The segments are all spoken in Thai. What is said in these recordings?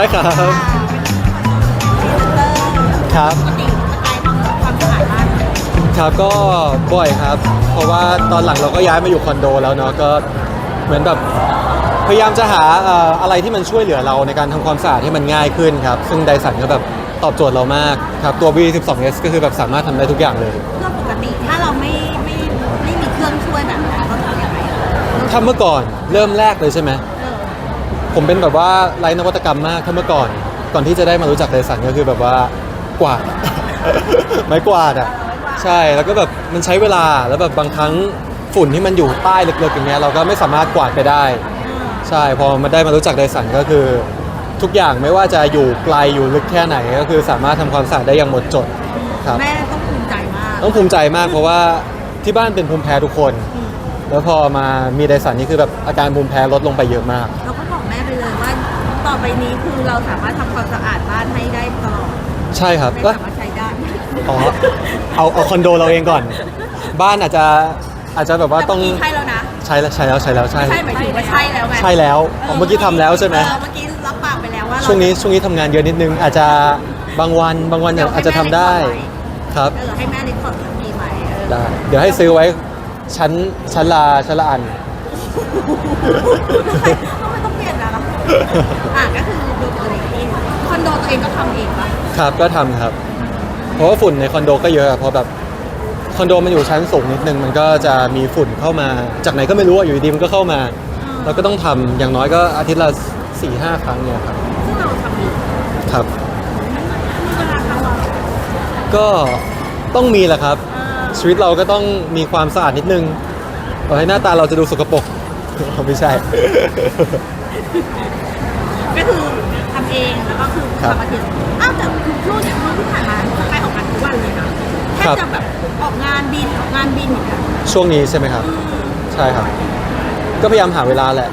ช่ครับ ครับปกติสกายทำความสะอาดบ้านไหมครับก็บ่อยครับ เพราะว่าตอนหลังเราก็ย้ายมาอยู่คอนโดแล้วเนาะก็เหมือนแบบพยายามจะหาเอ่ออะไรที่มันช่วยเหลือเราในการทำความสะอาดให้มันง่ายขึ้นครับ ซึ่งไดสันก็แบบตอบโจทย์เรามากครับ ตัว V12s ก็คือแบบสามารถทำได้ทุกอย่างเลยเพื่อปกติถ้าเราไม่ไม่ไม่มีเครื่องช่วยแบบนั้นเราทำยังไงอะถ้าเมื่อก่อนเริ่มแรกเลยใช่ไหมเออ ผมเป็นแบบว่าไร้นวัตกรรมมากถ้าเมื่อก่อน ก่อนที่จะได้มารู้จักไดสันก็คือแบบว่ากวาด ไม้กวาดอะใช่แล้วก็แบบมันใช้เวลาแล้วแบบบางครั้งฝุ่นที่มันอยู่ใต้ลึกๆอย่างเงี้ยเราก็ไม่สามารถกวาดไปได้ ใช่พอมาได้มารู้จักไดสันก็คือ ทุกอย่างไม่ว่าจะอยู่ไกลอยู่ลึกแค่ไหนก็คือสามารถทำความสะอาดได้อย่างหมดจดครับ แม่ต้องภูมิใจมากต้องภูมิใจมากเพราะว่าที่บ้านเป็นภูมิแพ้ทุกคน อืมแล้วพอมามีไดสันนี่คือแบบอาการภูมิแพ้ลดลงไปเยอะมากเราก็บอกแม่ไปเลยว่า ต่อไปนี้คือเราสามารถทำความสะอาดบ้านให้ได้ตลอดใช่ครับไม่ก็สามารถใช้ได้อ๋อเอาเอาคอนโดเราเองก่อน บ้านอาจจะอาจจะแบบว่าต้องแต่เมื่อกี้ใช่แล้วนะใช้แล้วใช้แล้วใช้แล้วใช่ ใช่หมายถึงว่าใช่แล้วไงใช่แล้วอ๋อเมื่อกี้ทำแล้วใช่ไหม เออเมื่อกี้รับปากไปแล้วว่าเราช่วงนี้ช่วงนี้ทำงานเยอะนิดนึง อาจจะบางวันบางวันเนี่ยอาจจะทำได้ครับ เออให้แม่รีคอร์ดปีใหม่เออ ได้ เดี๋ยวให้ซื้อไว้ชั้นชั้นละชั้นละอัน ทำไมต้ องเปลี่ยนนะล่ะอะก็คือดูตัวเองเองคอนโดตัวเองก็ทำเองปะครับก็ทำครับ เพราะว่าฝุ่นในคอนโดก็เยอะเพราะแบบคอนโดมันอยู่ชั้นสูงนิดนึงมันก็จะมีฝุ่นเข้ามา จากไหนก็ไม่รู้อะอยู่ดีๆมันก็เข้ามา เราก็ต้องทำอย่างน้อยก็อาทิตย์ละสี่ห้าครั้งเนี่ยครับซึ่งเราทำเองครับ มีเวลาทำเหรอก็ต้องมีแหละครับเออชีวิตเราก็ต้องมีความสะอาดนิดนึงเอาให้หน้าตาเราจะดูสกปรก ไม่ใช่ ก็คือทำเองแล้วก็คือครับทำอาทิตย์อ้าวแต่ช่วงเนี่ยช่วงที่ผ่านมาไปออกงานทุกวันเลยนะแค่ครับจะแบบออกงานบินออกงานบินอย่างเงี้ยช่วงนี้ใช่ไหมครับ ใช่ครับ ก็พยายามหาเวลาแหละ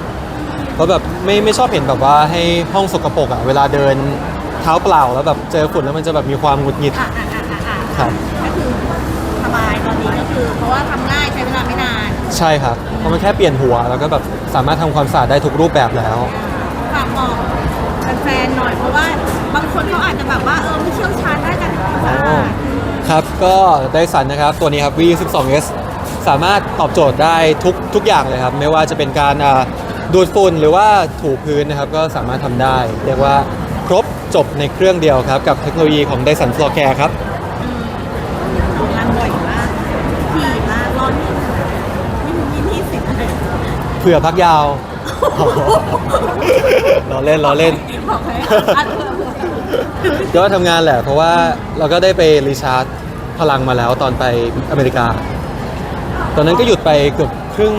เพราะแบบไม่ไม่ชอบเห็นแบบว่าให้ห้องสกปรกอะเวลาเดินเท้าเปล่าแล้วแบบเจอฝุ่นแล้วมันจะแบบมีความหงุดหงิดอะอะอะอะอะครับก็คือสบายตอนนี้ก็คือ เพราะว่าทำง่ายใช้เวลาไม่นาน ใช่ครับ เพราะมันแค่เปลี่ยนหัว แล้วก็แบบสามารถทำความสะอาดได้ทุกรูปแบบแล้ว ฝากบอกแฟนๆหน่อยเพราะว่าบางคนเขาอาจจะแบบว่าเออไม่เชี่ยวชาญด้านการทำความสะอาดครับ ก็ได้สันนะครับ ตัวนี้ครับ V12s สามารถตอบโจทย์ได้ทุกทุกอย่างเลยครับ ไม่ว่าจะเป็นการอ่าดูดฝุ่นหรือว่าถูพื้นนะครับ ก็สามารถทำได้ เรียกว่าครบจบในเครื่องเดียวครับ กับเทคโนโลยีของ Dyson Floor Care ครับ ทำงานบ่อยมากถี่มากร้อนไม่มีมีที่สิบเลย เผื่อพักยาวรอเล่นรอเล่น บอกให้อัดเผื่อเผื่อก็ทำงานแหละ เพราะว่าเราก็ได้ไปรีชาร์จพลังมาแล้วตอนไปอเมริกา ตอนนั้นก็หยุดไปเกือบครึ่ง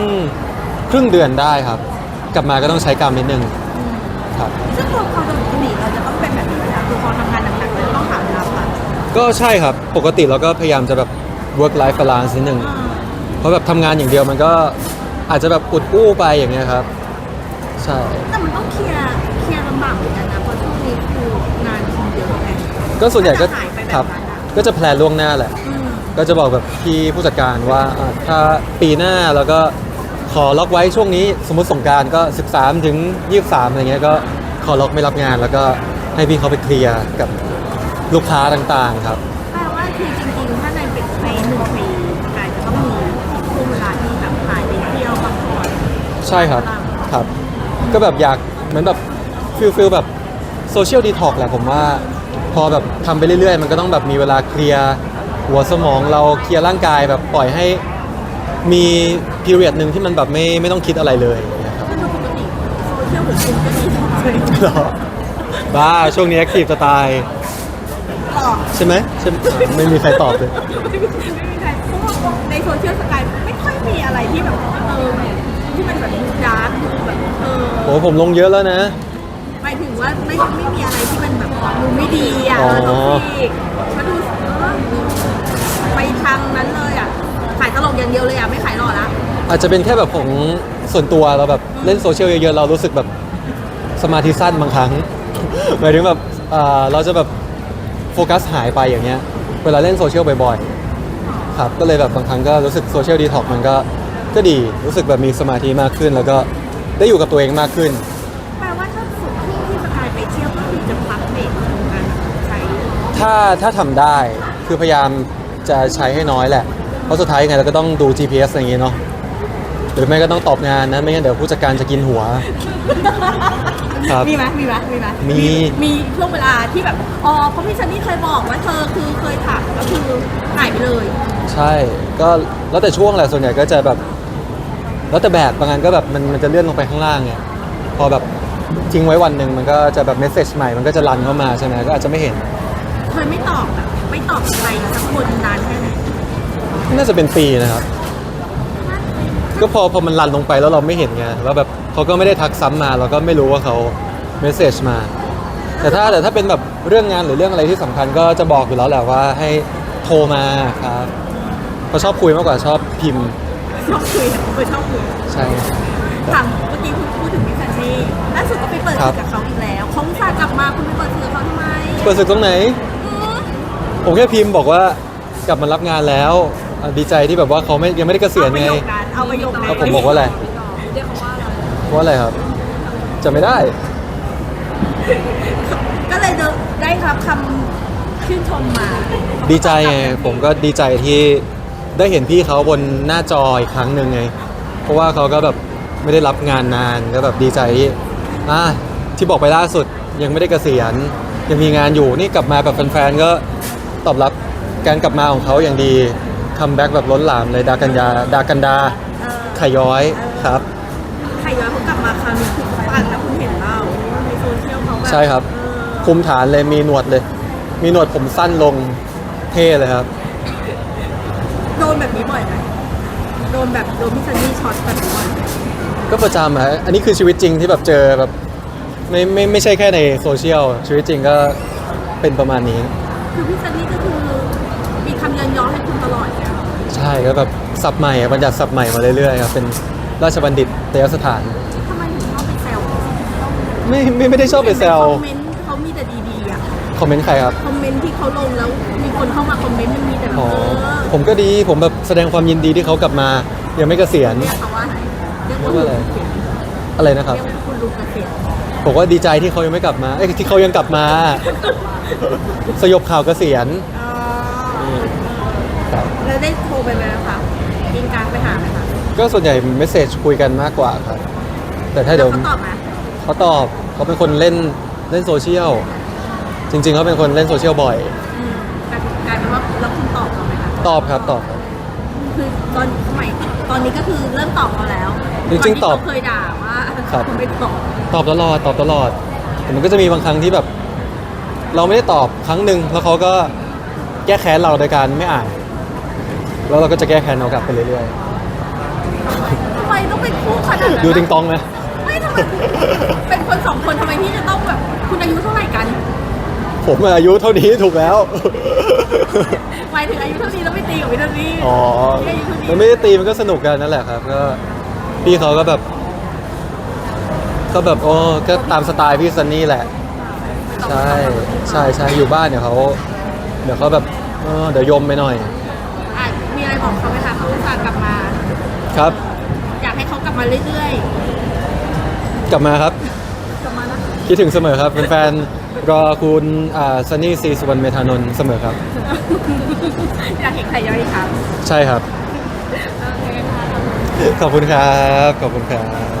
ครึ่งเดือนได้ครับ กลับมาก็ต้องใช้กรรมนิดนึงครับ ซึ่งตัวความปกติเราจะต้องเป็นแบบนี้นะคือพอทำงานหนักๆเราจะต้องหาเวลาพักก็ใช่ครับปกติเราก็พยายามจะแบบ work life balance นิดนึง เพราะแบบทำงานอย่างเดียวมันก็ อาจจะแบบอุดอู้ไปอย่างเงี้ยครับ ใช่ แต่มันต้องเคลียร์เคลียร์ลำบากเหมือนกันนะเพราะช่วงนี้คืองานทีเยอะไงก็ส่วนใหญ่ก็ถ้าจะหายไปแบบครับนั้นอะก็จะแพลนล่วงหน้าแหละ อืมก็จะบอกแบบพี่ผู้จัดการว่าอ่าถ้าปีหน้าแล้วก็ขอล็อกไว้ช่วงนี้สมมติสงกรารก็ 13 ถึง 23อะไรเงี้ยก็ขอล็อกไม่รับงานแล้วก็ให้พี่เขาไปเคลียร์กับลูกค้าต่างๆครับ ใช่ครับครับ ก็แบบอยากเหมือนแบบฟิลฟิลแบบโซเชียลดีท็อกแหละผมว่า พอแบบทำไปเรื่อยๆ มันก็ต้องแบบมีเวลาเคลียร์หัวสมองเราเคลียร์ร่างกายแบบปล่อยให้มีพีเรียดหนึ่งที่มันแบบไม่ไม่ต้องคิดอะไรเลยอย่างเงี้ยครับซึ่งโดยปกติโซเชียลของคุณก็ดีเลยเหรอบ้าช่วงนี้แอคทีฟจะตายตอบใช่ไหมใช่อะไม่มีใครตอบเลย ไม่มีใครเพราะว่าในโซเชียลสกายไม่ค่อยมีอะไรที่แบบเออ ที่มันแบบดาร์กแบบเออโอ้ผมลงเยอะแล้วนะ หมายถึงว่าไม่ไม่มีอะไรที่มันแบบดูไม่ดีอะอ๋อแล้วก็ฟีกมาดูเออไปทางนั้นเลยอะขายตลกอย่างเดียวเลยอะไม่ขายหล่อละอาจจะเป็นแค่แบบของส่วนตัวเราแบบเล่นโซเชียลเยอะๆเรารู้สึกแบบสมาธิสั้นบางครั้ง หมายถึงแบบเอ่อเราจะแบบโฟกัสหายไปอย่างเงี้ย เวลาเล่นโซเชียลบ่อยๆ ครับ ก็เลยแบบบางครั้งก็รู้สึกโซเชียลดีท็อกมันก็ ก็ดีรู้สึกแบบมีสมาธิมากขึ้น แล้วก็ได้อยู่กับตัวเองมากขึ้น แปลว่าถ้าสุดที่ที่สกายไปเที่ยวก็คือถ้าถ้าทำได้คือพยายามจะใช้ให้น้อยแหละ เพราะสุดท้ายยังไงเราก็ต้องดู GPS อะไรอย่างงี้เนาะหรือไม่ก็ต้องตอบงานนะไม่งั้นเดี๋ยวผู้จัดการจะกินหัว ครับ มีไหมมีไหมมีไหมมี มีช่วงเวลาที่แบบอ๋อเพราะพี่ซันนี่เคยบอกว่าเธอคือเคยถามก็คือหายไปเลย ใช่ ก็แล้วแต่ช่วงแหละส่วนใหญ่ก็จะแบบ แล้วแต่แบบบางงานก็แบบมันมันจะเลื่อนลงไปข้างล่างไงพอแบบทิ้งไว้วันหนึ่งมันก็จะแบบเมสเซจใหม่มันก็จะรันเข้ามาใช่ไหมก็อาจจะไม่เห็น เคยไม่ตอบแบบไม่ตอบใครสักคนนานแค่ไหนน่าจะเป็นปีนะครับ ก็พอพอมันรันลงไปแล้วเราไม่เห็นไงแล้วแบบเขาก็ไม่ได้ทักซ้ำมาเราก็ไม่รู้ว่าเขาเมสเซจมา แต่ถ้าแต่ถ้าเป็นแบบเรื่องงานหรือเรื่องอะไรที่สำคัญก็จะบอกอยู่แล้วแหละว่าให้โทรมาครับเขาะชอบคุยมากกว่าชอบพิมพ์ ชอบคุยเคยชอบคุยใช่ถามเมื่อกี้คุณพูดถึงพี่ซันนี่ล่าสุดก็ไปเปิดครัศึบกกับเขาอีกแล้วเขาอุตส่าห์กลับมาคุณไปเปิดศึกกับเขาทำไมเปิดศึกตรงไหนอืมผมแค่พิมพ์บอกว่ากลับมารับงานแล้วอะดีใจที่แบบว่าเขาไม่ยังไม่ได้เกษียณเอาประไงโยคนั้นเอาประโยคนั้นแล้วผมบอกว่าอะไรเรียกเขาว่าอะไรว่าอะไรครับจะไม่ได้ ก็เลยได้รับคำชื่นชมมา ดีใจไงผมก็ดีใจที่ ได้เห็นพี่เขาบนหน้าจออีกครั้งหนึ่งไง เพราะว่าเขาก็แบบไม่ได้รับงานนานก็แบบดีใจที่อะที่บอกไปล่าสุดยังไม่ได้เกษียณยังมีงานอยู่นี่กลับมาแบบแฟนๆก็ตอบรับการกลับมาของเขาอย่างดีคัมแบ็กแบบล้นหลามเลยดากันยาดากันดาเออไข่ย้อยครับ ไข่ย้อยเขากลับมาคราวนี้คือปังแล้วคุณเห็นเปล่าในโซเชียลเขาแบบใช่ครับ เออคุมฐานเลยมีหนวดเลย มีหนวดผมสั้นลงเท่เลยครับ โดนแบบนี้บ่อยไหมโดนแบบโดนพี่ซันนี่ช็อตแบบนี้บ่อยไหมก็ประจำอะอันนี้คือชีวิตจริงที่แบบเจอแบบไม่ไม่ไม่ใช่แค่ในโซเชียลชีวิตจริงก็เป็นประมาณนี้ คือพี่ซันนี่ก็คือมีคำยันย้อนให้คุณตลอดเนี่ยใช่ก็แบบสับใหม่อะบัญญัติสับใหม่มาเรื่อยๆครับเป็นราชบัณฑิตเตยสถาน ทำไมถึงชอบไปแซวไม่ไม่ไม่ได้ชอบไปแซวคอมเมนต์เขามีแต่ดีๆอะคอมเมนต์ใครครับ คอมเมนต์ที่เขาลงแล้ว มีคนเข้ามาคอมเมนต์มันมีแต่แบบอ๋อเออผมก็ดีผมแบบแสดงความยินดีที่เขากลับมา ยังไม่เกษียณ เรียกเขาว่าอะไรเรียกเรียกว่าอะไรอะไรนะครับ เรียกว่าคุณลุงเกษียณผมว่าดีใจที่เขายังไม่กลับมาเอ้ยที่เขายังกลับมา สยบข่าวเกษียณอ๋อครับแล้วได้โทรไปไหมคะยิงกลางไปหาไหมคะก็ส่วนใหญ่เมสเซจคุยกันมากกว่าครับ แต่ถ้าเดี๋ยวเขาตอบไหมเขาตอบเขาเป็นคนเล่นเล่นโซเชียล จริง ๆเขาเป็นคนเล่นโซเชียลบ่อย ตอบครับตอบครับ คือตอนสมัยตอนนี้ก็คือเริ่มตอบเขาแล้วจริงๆตอบนที่เขาเคยด่าว่าครับคุณไม่ตอบตอบตลอดตอบตลอดแต่มันก็จะมีบางครั้งที่แบบ เราไม่ได้ตอบครั้งหนึ่งแล้วเขาก็แก้แค้นเราโดยการไม่อ่าน แล้วเราก็จะแก้แค้นเรากลับไปเรื่อยทำไมต้องเป็นคู่ขนาดนั้นๆดูติงตองไหม ไม่ทำไมเป็นคนสองคนทำไมพี่จะต้องแบบคุณอายุเท่าไหร่กัน ผมอายุเท่านี้ถูกแล้ว หมายถึงอายุเท่านี้แล้วไม่ตีกับวินาทีอ๋อพี่อายุเท่านี้มันไม่ได้ตีมันก็สนุกกันนั่นแหละครับก็พี่เขาก็แบบก็แบบโอ้ก็ตามสไตล์พี่ซันนี่แหละ ใช่ใช่ใช่อยู่บ้านเดี๋ยวเขาเดี๋ยวเขาแบบเออเดี๋ยวยมไปหน่อยอะมีอะไรบอกเขาไหมคะเขาอุตส่าห์กลับมา ครับ อยากให้เขากลับมาเรื่อยกลับมาครับ ๆ กลับมานะ คิดถึงเสมอครับเป็นแฟน ๆรอคุณอ่าซันนี่ซีสุวรรณเมธานนท์เสมอครับ อยากเห็นไข่ย้อยอีกครั้งใช่ครับ โอเคค่ะ ขอบคุณครับ ขอบคุณครับ